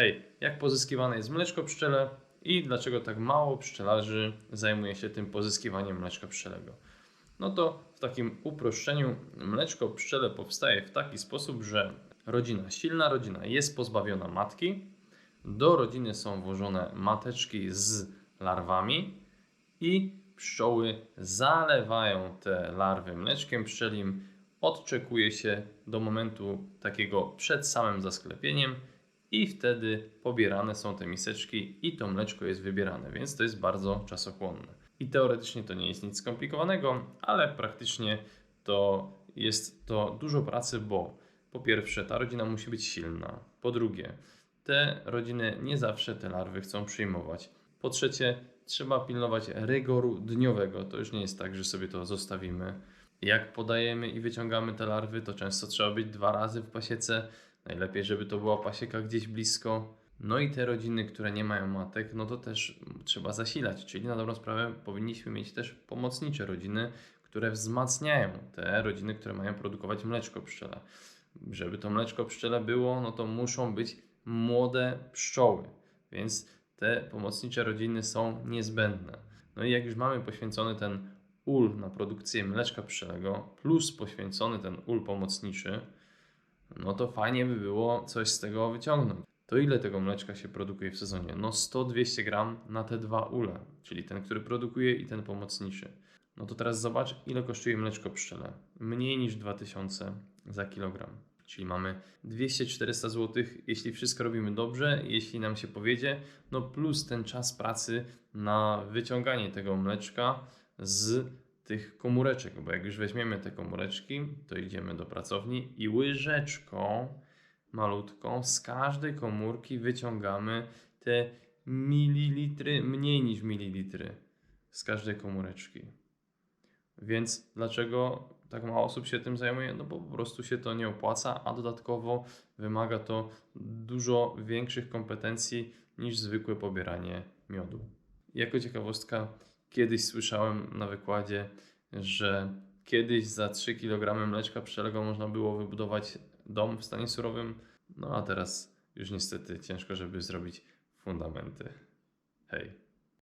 Hej, jak pozyskiwane jest mleczko pszczele i dlaczego tak mało pszczelarzy zajmuje się tym pozyskiwaniem mleczka pszczelego? No to w takim uproszczeniu mleczko pszczele powstaje w taki sposób, że rodzina, silna rodzina jest pozbawiona matki, do rodziny są włożone mateczki z larwami i pszczoły zalewają te larwy mleczkiem pszczelim. Odczekuje się do momentu takiego przed samym zasklepieniem i wtedy pobierane są te miseczki i to mleczko jest wybierane, więc to jest bardzo czasochłonne. I teoretycznie to nie jest nic skomplikowanego, ale praktycznie to jest to dużo pracy, bo po pierwsze ta rodzina musi być silna, po drugie te rodziny nie zawsze te larwy chcą przyjmować. Po trzecie, trzeba pilnować rygoru dniowego. To już nie jest tak, że sobie to zostawimy. Jak podajemy i wyciągamy te larwy, to często trzeba być dwa razy w pasiece. Najlepiej, żeby to była pasieka gdzieś blisko. No i te rodziny, które nie mają matek, no to też trzeba zasilać. Czyli na dobrą sprawę powinniśmy mieć też pomocnicze rodziny, które wzmacniają te rodziny, które mają produkować mleczko pszczele. Żeby to mleczko pszczele było, no to muszą być młode pszczoły, więc te pomocnicze rodziny są niezbędne. No i jak już mamy poświęcony ten ul na produkcję mleczka pszczelego, plus poświęcony ten ul pomocniczy, no to fajnie by było coś z tego wyciągnąć. To ile tego mleczka się produkuje w sezonie? No 100-200 gram na te dwa ule, czyli ten, który produkuje i ten pomocniczy. No to teraz zobacz, ile kosztuje mleczko pszczele. Mniej niż 2000 za kilogram. Czyli mamy 200-400 zł, jeśli wszystko robimy dobrze, jeśli nam się powiedzie, no plus ten czas pracy na wyciąganie tego mleczka z tych komóreczek, bo jak już weźmiemy te komóreczki, to idziemy do pracowni i łyżeczką malutką z każdej komórki wyciągamy te mililitry, mniej niż mililitry z każdej komóreczki. Więc dlaczego tak mało osób się tym zajmuje? No bo po prostu się to nie opłaca, a dodatkowo wymaga to dużo większych kompetencji niż zwykłe pobieranie miodu. Jako ciekawostka, kiedyś słyszałem na wykładzie, że kiedyś za 3 kg mleczka pszczelego można było wybudować dom w stanie surowym, no a teraz już niestety ciężko, żeby zrobić fundamenty. Hej.